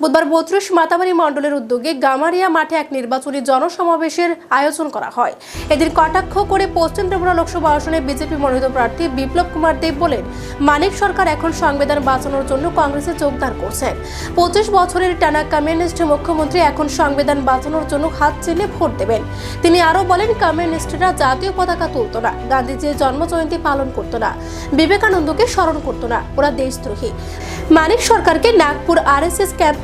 বুধবার বত্রিশ মাতাবাড়ি মণ্ডলের উদ্যোগে গামারিয়া মাঠে এক নির্বাচনী জনসমাবেশের আয়োজন করা হয়। এদিন কটাক্ষ করে পশ্চিম ত্রিপুরা লোকসভা আসনে বিজেপি মনোনীত প্রার্থী বিপ্লব কুমার দেব বলেন, মানিক সরকার এখন সংবিধান বাঁচানোর জন্য কংগ্রেসে যোগদান করছেন। পঁচিশ বছরের টানা কমিউনিস্ট মুখ্যমন্ত্রী এখন সংবিধান বাঁচানোর জন্য হাত চেলে ভোট দেবেন। তিনি আরও বলেন, কমিউনিস্টরা জাতীয় পতাকা তুলত না, গান্ধীজির জন্মজয়ন্তী পালন করতো না, বিবেকানন্দকে স্মরণ করতো না, ওরা দেশদ্রোহী। মানিক সরকারকে নাগপুর আরএসএস ক্যাম্প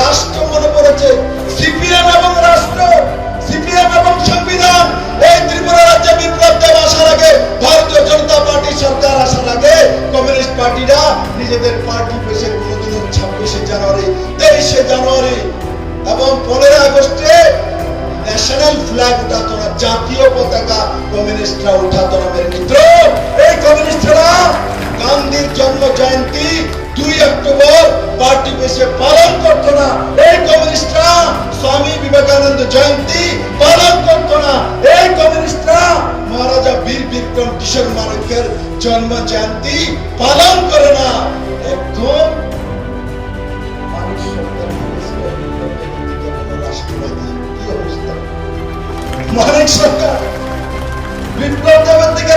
রাষ্ট্র মনে পড়েছে। সিপিএম এবং রাষ্ট্র, সিপিএম এবং সংবিধান, এই ত্রিপুরা রাজ্যে বিপ্লব দেব আসার আগে ভারতীয় জনতা পার্টি সরকার আসার আগে কমিউনিস্ট পার্টিরা নিজেদের পার্টি পেশে কোনোদিনও ছাব্বিশে জানুয়ারি, তেইশে জানুয়ারি এবং পনেরো আগস্টে ন্যাশনাল ফ্ল্যাগ উঠাতো না জাতীয় পতাকা কমিউনিস্টরা উঠাতো না মেরে মিত্র এই কমিউনিস্টরা গান্ধীর জন্ম জয়ন্তী দুই অক্টোবর পার্টি বেশে পালন করতো না। এই কমিউনিস্টরা স্বামী বিবেকানন্দ জয়ন্তী পালন করতো না। এই কমিউনিস্টরা মহারাজা বীর বিক্রম কিশোর মানিকের জন্ম জয়ন্তী পালন করে না। একদম মানিক সরকার। বিপ্লব দেবের থেকে